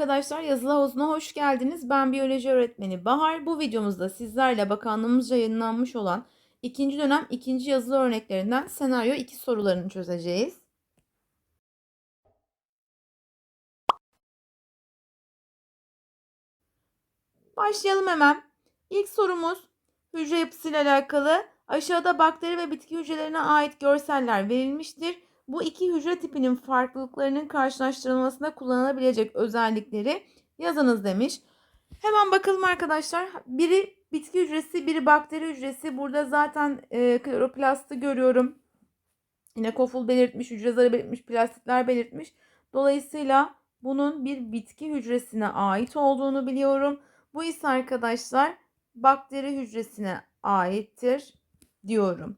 arkadaşlar, yazılı havuzuna hoş geldiniz. Ben biyoloji öğretmeni Bahar. Bu videomuzda sizlerle bakanlığımızca yayınlanmış olan ikinci dönem ikinci yazılı örneklerinden senaryo 2 sorularını çözeceğiz. Başlayalım hemen. İlk sorumuz hücre yapısıyla alakalı. Aşağıda bakteri ve bitki hücrelerine ait görseller verilmiştir. Bu iki hücre tipinin farklılıklarının karşılaştırılmasında kullanılabilecek özellikleri yazınız demiş. Hemen bakalım arkadaşlar. Biri bitki hücresi, biri bakteri hücresi. Burada zaten e, kloroplastı görüyorum. Yine koful belirtmiş, hücre zarı belirtmiş, plastitler belirtmiş. Dolayısıyla bunun bir bitki hücresine ait olduğunu biliyorum. Bu ise arkadaşlar bakteri hücresine aittir diyorum.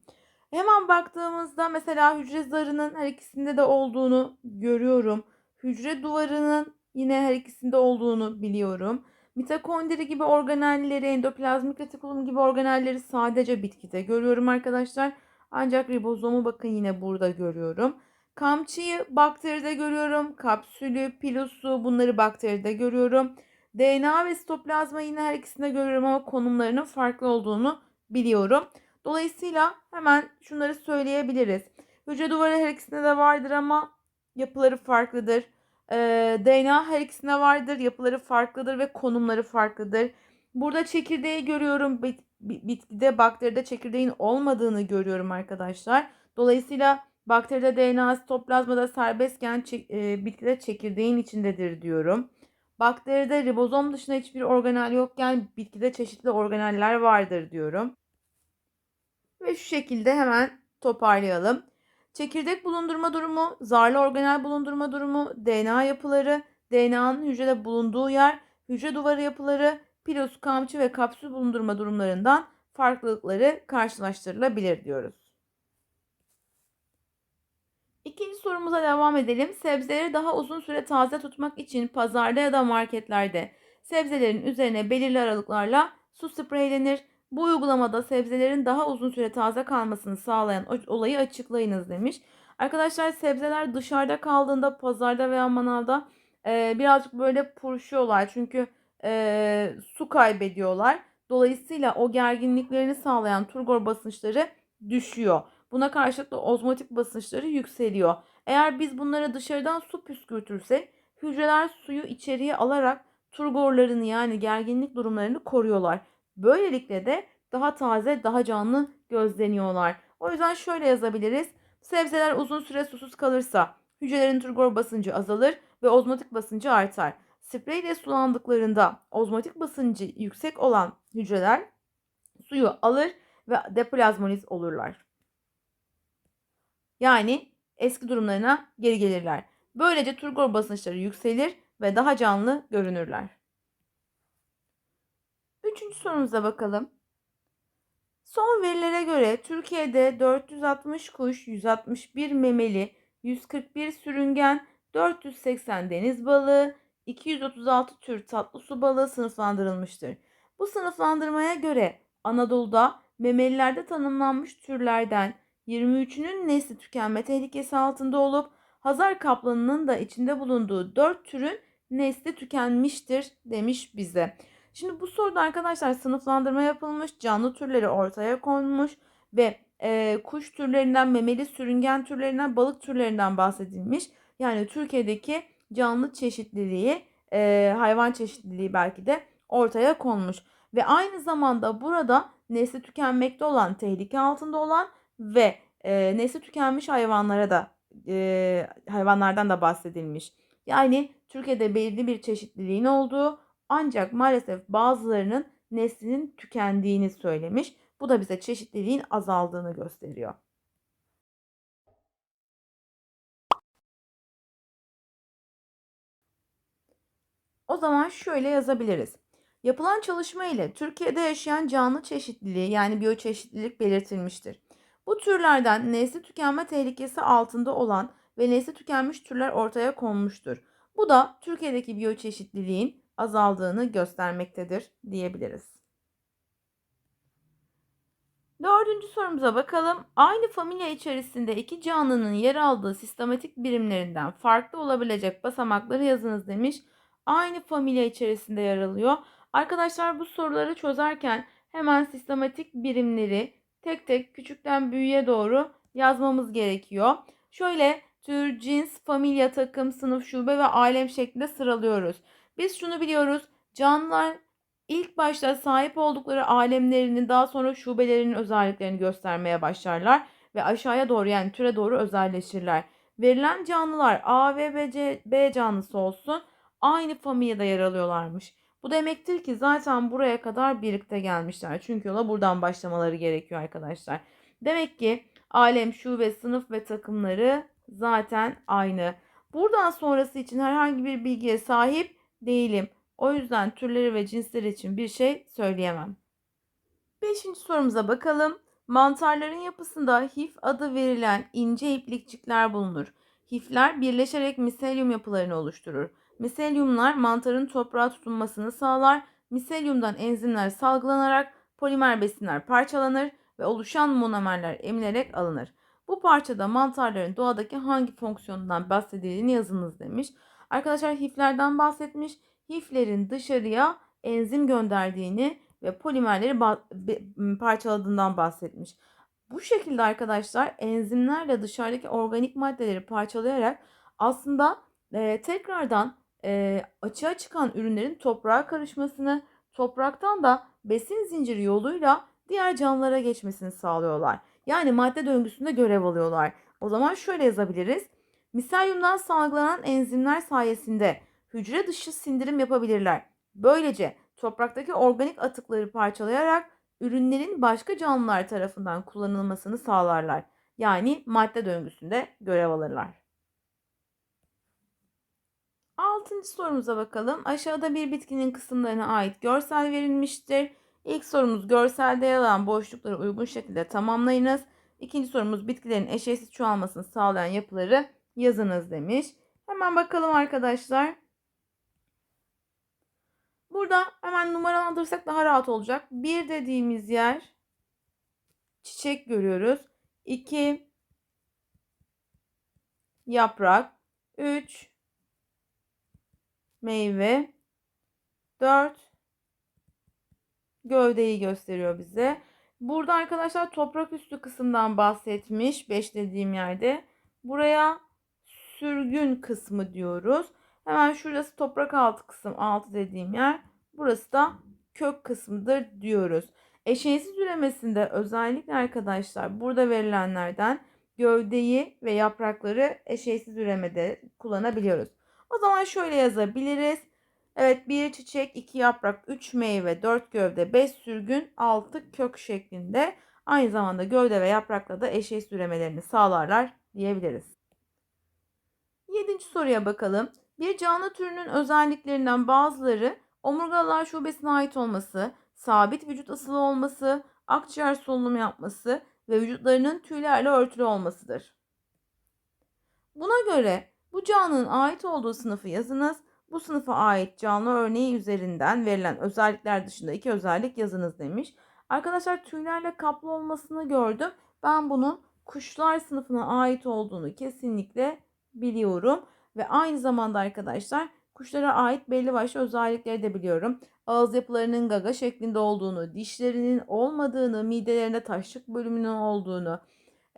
Hemen baktığımızda mesela hücre zarının her ikisinde de olduğunu görüyorum. Hücre duvarının yine her ikisinde olduğunu biliyorum. Mitokondri gibi organelleri, endoplazmik retikulum gibi organelleri sadece bitkide görüyorum arkadaşlar. Ancak ribozomu bakın yine burada görüyorum. Kamçıyı bakteride görüyorum. Kapsülü, pilosu bunları bakteride görüyorum. DNA ve sitoplazma yine her ikisinde görüyorum ama konumlarının farklı olduğunu biliyorum. Dolayısıyla hemen şunları söyleyebiliriz. Hücre duvarı her ikisinde de vardır ama yapıları farklıdır. DNA her ikisinde vardır, yapıları farklıdır ve konumları farklıdır. Burada çekirdeği görüyorum. Bit bitkide, bakteride çekirdeğin olmadığını görüyorum arkadaşlar. Dolayısıyla bakteride DNA sitoplazmada serbestken bitkide çekirdeğin içindedir diyorum. Bakteride ribozom dışında hiçbir organel yokken bitkide çeşitli organeller vardır diyorum. Ve şu şekilde hemen toparlayalım. Çekirdek bulundurma durumu, zarlı organel bulundurma durumu, DNA yapıları, DNA'nın hücrede bulunduğu yer, hücre duvarı yapıları, pilos, kamçı ve kapsül bulundurma durumlarından farklılıkları karşılaştırılabilir diyoruz. İkinci sorumuza devam edelim. Sebzeleri daha uzun süre taze tutmak için pazarda ya da marketlerde sebzelerin üzerine belirli aralıklarla su spreylenir. Bu uygulamada sebzelerin daha uzun süre taze kalmasını sağlayan olayı açıklayınız demiş. Arkadaşlar sebzeler dışarıda kaldığında pazarda veya manavda e, birazcık böyle puruşuyorlar. Çünkü e, su kaybediyorlar. Dolayısıyla o gerginliklerini sağlayan turgor basınçları düşüyor. Buna karşılık da ozmotik basınçları yükseliyor. Eğer biz bunlara dışarıdan su püskürtürsek hücreler suyu içeriye alarak turgorlarını yani gerginlik durumlarını koruyorlar. Böylelikle de daha taze, daha canlı gözleniyorlar. O yüzden şöyle yazabiliriz. Sebzeler uzun süre susuz kalırsa hücrelerin turgor basıncı azalır ve ozmotik basıncı artar. Sprey ile sulandıklarında ozmotik basıncı yüksek olan hücreler suyu alır ve deplazmoniz olurlar. Yani eski durumlarına geri gelirler. Böylece turgor basınçları yükselir ve daha canlı görünürler. Üçüncü sorumuza bakalım. Son verilere göre Türkiye'de 460 kuş, 161 memeli, 141 sürüngen, 480 deniz balığı, 236 tür tatlı su balığı sınıflandırılmıştır. Bu sınıflandırmaya göre Anadolu'da memelilerde tanımlanmış türlerden 23'ünün nesli tükenme tehlikesi altında olup Hazar kaplanının da içinde bulunduğu 4 türün nesli tükenmiştir demiş bize. Şimdi bu soruda arkadaşlar sınıflandırma yapılmış, canlı türleri ortaya konmuş ve e, kuş türlerinden, memeli sürüngen türlerinden, balık türlerinden bahsedilmiş. Yani Türkiye'deki canlı çeşitliliği, e, hayvan çeşitliliği belki de ortaya konmuş. Ve aynı zamanda burada nesli tükenmekte olan, tehlike altında olan ve e, nesli tükenmiş hayvanlara da e, hayvanlardan da bahsedilmiş. Yani Türkiye'de belirli bir çeşitliliğin olduğu ancak maalesef bazılarının neslinin tükendiğini söylemiş. Bu da bize çeşitliliğin azaldığını gösteriyor. O zaman şöyle yazabiliriz. Yapılan çalışma ile Türkiye'de yaşayan canlı çeşitliliği yani biyoçeşitlilik belirtilmiştir. Bu türlerden nesli tükenme tehlikesi altında olan ve nesli tükenmiş türler ortaya konmuştur. Bu da Türkiye'deki biyoçeşitliliğin azaldığını göstermektedir diyebiliriz. Dördüncü sorumuza bakalım. Aynı familya içerisinde iki canlının yer aldığı sistematik birimlerinden farklı olabilecek basamakları yazınız demiş. aynı familya içerisinde yer alıyor. Arkadaşlar bu soruları çözerken hemen sistematik birimleri tek tek küçükten büyüğe doğru yazmamız gerekiyor. Şöyle tür, cins, familya, takım, sınıf, şube ve alem şeklinde sıralıyoruz. Biz şunu biliyoruz. Canlılar ilk başta sahip oldukları alemlerinin daha sonra şubelerinin özelliklerini göstermeye başlarlar ve aşağıya doğru yani türe doğru özelleşirler. Verilen canlılar A ve B, C, B canlısı olsun aynı familyada yer alıyorlarmış. Bu demektir ki zaten buraya kadar birlikte gelmişler. Çünkü yola buradan başlamaları gerekiyor arkadaşlar. Demek ki alem, şube, sınıf ve takımları zaten aynı. Buradan sonrası için herhangi bir bilgiye sahip değilim. O yüzden türleri ve cinsleri için bir şey söyleyemem. Beşinci sorumuza bakalım. Mantarların yapısında hif adı verilen ince iplikçikler bulunur. Hifler birleşerek miselyum yapılarını oluşturur. Miselyumlar mantarın toprağa tutunmasını sağlar. Miselyumdan enzimler salgılanarak polimer besinler parçalanır ve oluşan monomerler emilerek alınır. Bu parçada mantarların doğadaki hangi fonksiyonundan bahsedildiğini yazınız demiş. Arkadaşlar hiflerden bahsetmiş. Hiflerin dışarıya enzim gönderdiğini ve polimerleri parçaladığından bahsetmiş. Bu şekilde arkadaşlar enzimlerle dışarıdaki organik maddeleri parçalayarak aslında e, tekrardan e, açığa çıkan ürünlerin toprağa karışmasını, topraktan da besin zinciri yoluyla diğer canlılara geçmesini sağlıyorlar. Yani madde döngüsünde görev alıyorlar. O zaman şöyle yazabiliriz. Miselyumdan salgılanan enzimler sayesinde hücre dışı sindirim yapabilirler. Böylece topraktaki organik atıkları parçalayarak ürünlerin başka canlılar tarafından kullanılmasını sağlarlar. Yani madde döngüsünde görev alırlar. Altıncı sorumuza bakalım. Aşağıda bir bitkinin kısımlarına ait görsel verilmiştir. İlk sorumuz görselde yer alan boşlukları uygun şekilde tamamlayınız. İkinci sorumuz bitkilerin eşeğsiz çoğalmasını sağlayan yapıları yazınız demiş. Hemen bakalım arkadaşlar. Burada hemen numaralandırırsak daha rahat olacak. Bir dediğimiz yer çiçek görüyoruz. 2 yaprak, 3 meyve, 4 gövdeyi gösteriyor bize. Burada arkadaşlar toprak üstü kısımdan bahsetmiş 5 dediğim yerde. Buraya sürgün kısmı diyoruz. Hemen şurası toprak altı kısım 6 dediğim yer. Burası da kök kısmıdır diyoruz. Eşeğsiz üremesinde özellikle arkadaşlar burada verilenlerden gövdeyi ve yaprakları eşeğsiz üremede kullanabiliyoruz. O zaman şöyle yazabiliriz. Evet bir çiçek, iki yaprak, üç meyve, dört gövde, beş sürgün, altı kök şeklinde aynı zamanda gövde ve yaprakla da eşeğsiz üremelerini sağlarlar diyebiliriz. Yedinci soruya bakalım. Bir canlı türünün özelliklerinden bazıları omurgalar şubesine ait olması, sabit vücut ısılı olması, akciğer solunumu yapması ve vücutlarının tüylerle örtülü olmasıdır. Buna göre bu canlının ait olduğu sınıfı yazınız. Bu sınıfa ait canlı örneği üzerinden verilen özellikler dışında iki özellik yazınız demiş. Arkadaşlar tüylerle kaplı olmasını gördüm. Ben bunun kuşlar sınıfına ait olduğunu kesinlikle biliyorum. Ve aynı zamanda arkadaşlar kuşlara ait belli başlı özellikleri de biliyorum. Ağız yapılarının gaga şeklinde olduğunu, dişlerinin olmadığını, midelerinde taşlık bölümünün olduğunu,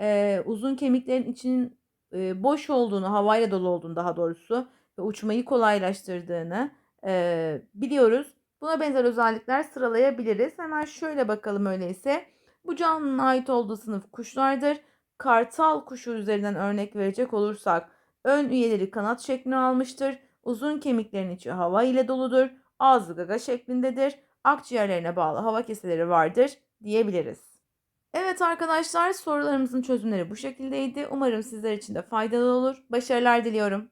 e, uzun kemiklerin içinin e, boş olduğunu, havayla dolu olduğunu daha doğrusu ve uçmayı kolaylaştırdığını e, biliyoruz. Buna benzer özellikler sıralayabiliriz. Hemen şöyle bakalım öyleyse. Bu canlının ait olduğu sınıf kuşlardır. Kartal kuşu üzerinden örnek verecek olursak ön üyeleri kanat şeklini almıştır. Uzun kemiklerin içi hava ile doludur. Ağzı gaga şeklindedir. Akciğerlerine bağlı hava keseleri vardır diyebiliriz. Evet arkadaşlar sorularımızın çözümleri bu şekildeydi. Umarım sizler için de faydalı olur. Başarılar diliyorum.